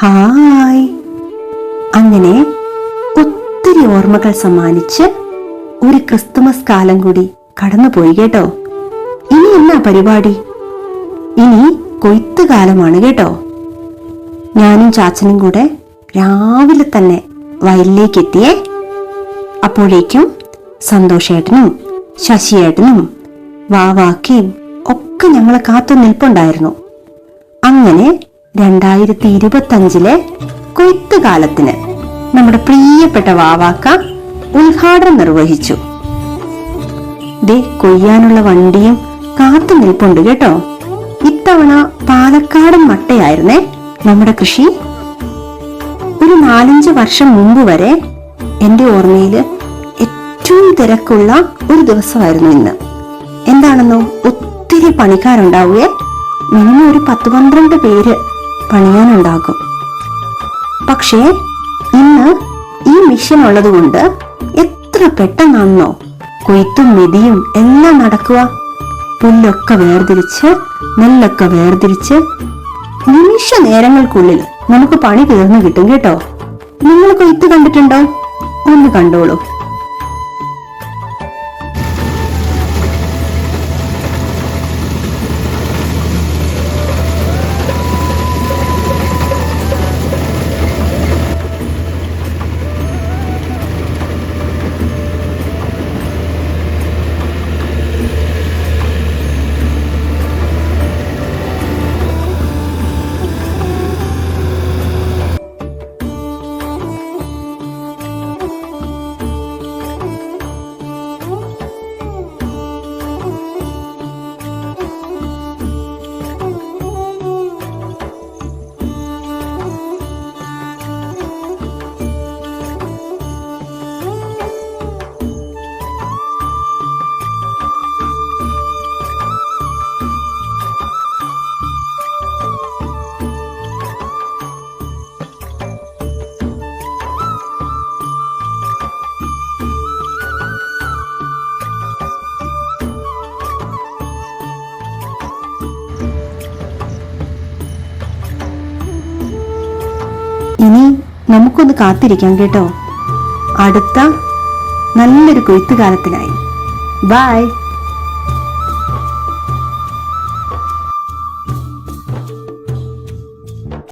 Hi. അങ്ങനെ ഒത്തിരി ഓർമ്മകൾ സമ്മാനിച്ച് ഒരു ക്രിസ്തുമസ് കാലം കൂടി കടന്നുപോയി കേട്ടോ. ഇനി എന്നാ പരിപാടി? ഇനി കൊയ്ത്ത് കാലമാണ് കേട്ടോ. ഞാനും ചാച്ചനും കൂടെ രാവിലെ തന്നെ വയലിലേക്ക് എത്തിയേ അപ്പോഴേക്കും സന്തോഷേട്ടനും ശശിയേട്ടനും വാവാക്കിയും ഒക്കെ ഞങ്ങളെ കാത്തു നിൽപ്പുണ്ടായിരുന്നു. അങ്ങനെ രണ്ടായിരത്തി ഇരുപത്തി അഞ്ചിലെ കൊയ്ത്ത് കാലത്തിന് നമ്മുടെ പ്രിയപ്പെട്ട വാവാക്ക ഉദ്ഘാടനം നിർവഹിച്ചു. ദേ കൊയ്യാനുള്ള വണ്ടിയും കാത്തു നിൽപ്പുണ്ട് കേട്ടോ. ഇത്തവണ പാലക്കാടൻ മട്ടയായിരുന്നേ നമ്മുടെ കൃഷി. ഒരു നാലഞ്ച് വർഷം മുമ്പ് വരെ എന്റെ ഓർമ്മയിൽ ഏറ്റവും തിരക്കുള്ള ഒരു ദിവസമായിരുന്നു ഇന്ന്. എന്താണെന്നോ ഒത്തിരി പണിക്കാരുണ്ടാവുകയെ. മിനിമം ഒരു പത്ത് പന്ത്രണ്ട് പേര് പണിയാനുണ്ടാകും. പക്ഷേ ഇന്ന് ഈ മിഷൻ ഉള്ളത് കൊണ്ട് എത്ര പെട്ടെന്നാണെന്നോ കൊയ്ത്തും മെതിയും എല്ലാം നടക്കുക. പുല്ലൊക്കെ വേർതിരിച്ച് നെല്ലൊക്കെ വേർതിരിച്ച് നിമിഷ നേരങ്ങൾക്കുള്ളിൽ നമുക്ക് പണി തീർന്നു കിട്ടും കേട്ടോ. നിങ്ങൾ കൊയ്ത്ത് കണ്ടിട്ടുണ്ടോ? ഒന്ന് കണ്ടോളൂ. നമുക്കൊന്ന് കാത്തിരിക്കാം കേട്ടോ. അടുത്ത നല്ലൊരു കൊയ്ത്തുകാലത്തിനായി. ബൈ